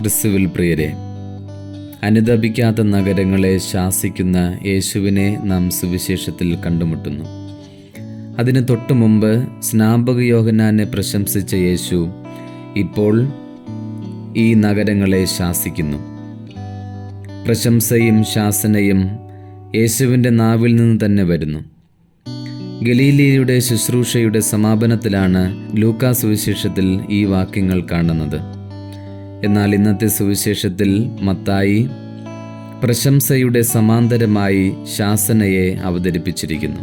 ക്രിസ്തുവിൽ പ്രിയരെ അനുദപിക്കാത്ത നഗരങ്ങളെ ശാസിക്കുന്ന യേശുവിനെ നാം സുവിശേഷത്തിൽ കണ്ടുമുട്ടുന്നു. അതിന് തൊട്ടു മുമ്പ് സ്നാപക യോഹനാനെ പ്രശംസിച്ച യേശു ഇപ്പോൾ ഈ നഗരങ്ങളെ ശാസിക്കുന്നു. പ്രശംസയും ശാസനയും യേശുവിന്റെ നാവിൽ നിന്ന് തന്നെ വരുന്നു. ഗലീലിയുടെ ശുശ്രൂഷയുടെ സമാപനത്തിലാണ് ലൂക്കാ സുവിശേഷത്തിൽ ഈ വാക്യങ്ങൾ കാണുന്നത്. എന്നാൽ ഇന്നത്തെ സുവിശേഷത്തിൽ മത്തായി പ്രശംസയുടെ സമാന്തരമായി ശാസനയെ അവതരിപ്പിച്ചിരിക്കുന്നു.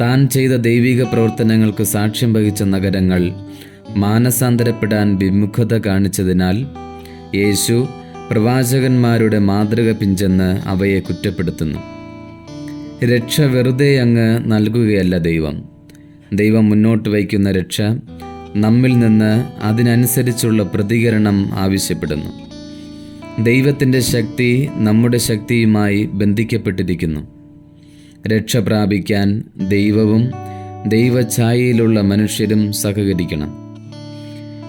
താൻ ചെയ്ത ദൈവിക പ്രവർത്തനങ്ങൾക്ക് സാക്ഷ്യം വഹിച്ച നഗരങ്ങൾ മാനസാന്തരപ്പെടാൻ വിമുഖത കാണിച്ചതിനാൽ യേശു പ്രവാചകന്മാരുടെ മാതൃക പിഞ്ചെന്ന് അവയെ കുറ്റപ്പെടുത്തുന്നു. രക്ഷ വെറുതെ അങ്ങ് നൽകുകയല്ല ദൈവം. ദൈവം മുന്നോട്ട് വയ്ക്കുന്ന രക്ഷ നമ്മിൽ നിന്ന് അതിനനുസരിച്ചുള്ള പ്രതികരണം ആവശ്യപ്പെടുന്നു. ദൈവത്തിന്റെ ശക്തി നമ്മുടെ ശക്തിയുമായി ബന്ധിക്കപ്പെട്ടിരിക്കുന്നു. രക്ഷ പ്രാപിക്കാൻ ദൈവവും ദൈവഛായയിലുള്ള മനുഷ്യരും സഹകരിക്കണം.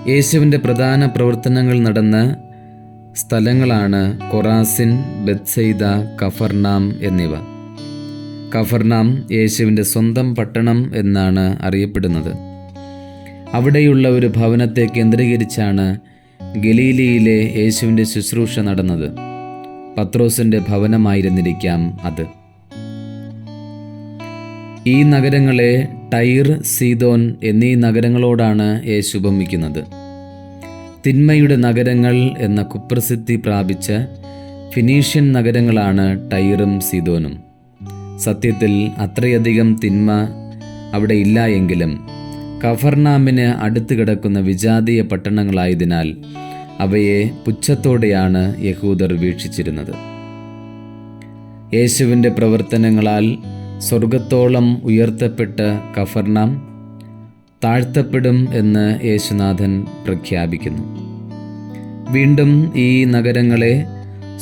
യേശുവിന്റെ പ്രധാന പ്രവർത്തനങ്ങൾ നടന്ന സ്ഥലങ്ങളാണ് കൊറാസിൻ ബത്സൈദ കഫർനാം എന്നിവ. കഫർനാം യേശുവിന്റെ സ്വന്തം പട്ടണം എന്നാണ് അറിയപ്പെടുന്നത്. അവിടെയുള്ള ഒരു ഭവനത്തെ കേന്ദ്രീകരിച്ചാണ് ഗലീലിയിലെ യേശുവിന്റെ ശുശ്രൂഷ നടന്നത്. പത്രോസിന്റെ ഭവനമായിരുന്നിരിക്കാം അത്. ഈ നഗരങ്ങളെ ടൈർ സീതോൻ എന്നീ നഗരങ്ങളോടാണ് യേശു ഉപമിക്കുന്നത്. തിന്മയുടെ നഗരങ്ങൾ എന്ന കുപ്രസിദ്ധി പ്രാപിച്ച ഫിനീഷ്യൻ നഗരങ്ങളാണ് ടൈറും സീതോനും സത്യത്തിൽ അത്രയധികം തിന്മ അവിടെ ഇല്ല എങ്കിലും കഫർനാമിന് അടുത്ത് കിടക്കുന്ന വിജാതീയ പട്ടണങ്ങളായതിനാൽ അവയെ പുച്ഛത്തോടെയാണ് യഹൂദർ വീക്ഷിച്ചിരുന്നത്. യേശുവിന്റെ പ്രവർത്തനങ്ങളാൽ സ്വർഗത്തോളം ഉയർത്തപ്പെട്ട കഫർനാം താഴ്ത്തപ്പെടും എന്ന് യേശുനാഥൻ പ്രഖ്യാപിക്കുന്നു. വീണ്ടും ഈ നഗരങ്ങളെ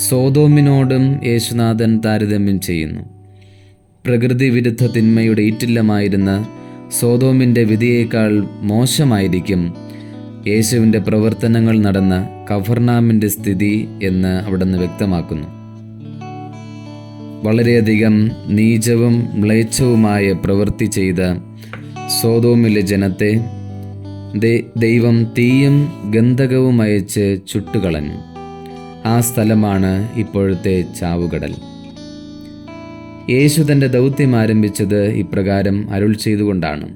സോതോമിനോടും യേശുനാഥൻ താരതമ്യം ചെയ്യുന്നു. പ്രകൃതി വിരുദ്ധ തിന്മയുടെ ഈറ്റില്ലമായിരുന്ന സോതോമിന്റെ വിധിയേക്കാൾ മോശമായിരിക്കും യേശുവിന്റെ പ്രവർത്തനങ്ങൾ നടന്ന കഫർനാമിന്റെ സ്ഥിതി എന്ന് അവിടുന്ന് വ്യക്തമാക്കുന്നു. വളരെയധികം നീചവും മ്ലേച്ഛവുമായ പ്രവൃത്തി ചെയ്ത സോതോമിലെ ജനത്തെ ദൈവം തീയും ഗന്ധകവും അയച്ച് ചുട്ടുകളഞ്ഞു. ആ സ്ഥലമാണ് ഇപ്പോഴത്തെ ചാവുകടൽ. യേശു തന്റെ ദൗത്യം ആരംഭിച്ചത് ഇപ്രകാരം അരുൾ ചെയ്തുകൊണ്ടാണ്.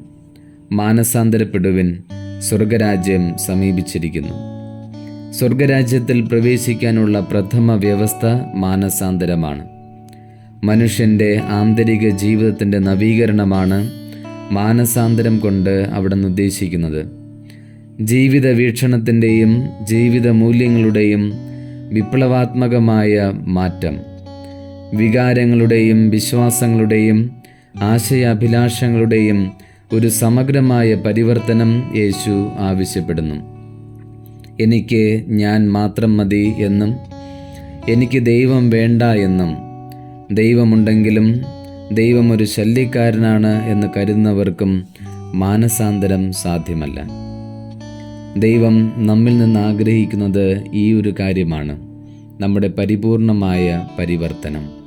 മാനസാന്തരപ്പെടുവിൻ സ്വർഗരാജ്യം സമീപിച്ചിരിക്കുന്നു. സ്വർഗരാജ്യത്തിൽ പ്രവേശിക്കാനുള്ള പ്രഥമ വ്യവസ്ഥ മാനസാന്തരമാണ്. മനുഷ്യന്റെ ആന്തരിക ജീവിതത്തിന്റെ നവീകരണമാണ് മാനസാന്തരം കൊണ്ട് അവിടെ നിന്ന് ഉദ്ദേശിക്കുന്നത്. ജീവിത വീക്ഷണത്തിന്റെയും ജീവിത മൂല്യങ്ങളുടെയും വിപ്ലവാത്മകമായ മാറ്റം. വികാരങ്ങളുടെയും വിശ്വാസങ്ങളുടെയും ആശയാഭിലാഷങ്ങളുടെയും ഒരു സമഗ്രമായ പരിവർത്തനം യേശു ആവശ്യപ്പെടുന്നു. എനിക്ക് ഞാൻ മാത്രം മതി എന്നും എനിക്ക് ദൈവം വേണ്ട എന്നും ദൈവമുണ്ടെങ്കിലും ദൈവം ഒരു ശല്യക്കാരനാണ് എന്ന് കരുതുന്നവർക്കും മാനസാന്തരം സാധ്യമല്ല. ദൈവം നമ്മിൽ നിന്ന് ആഗ്രഹിക്കുന്നത് ഈ ഒരു കാര്യമാണ് നമ്മുടെ പരിപൂർണമായ പരിവർത്തനം.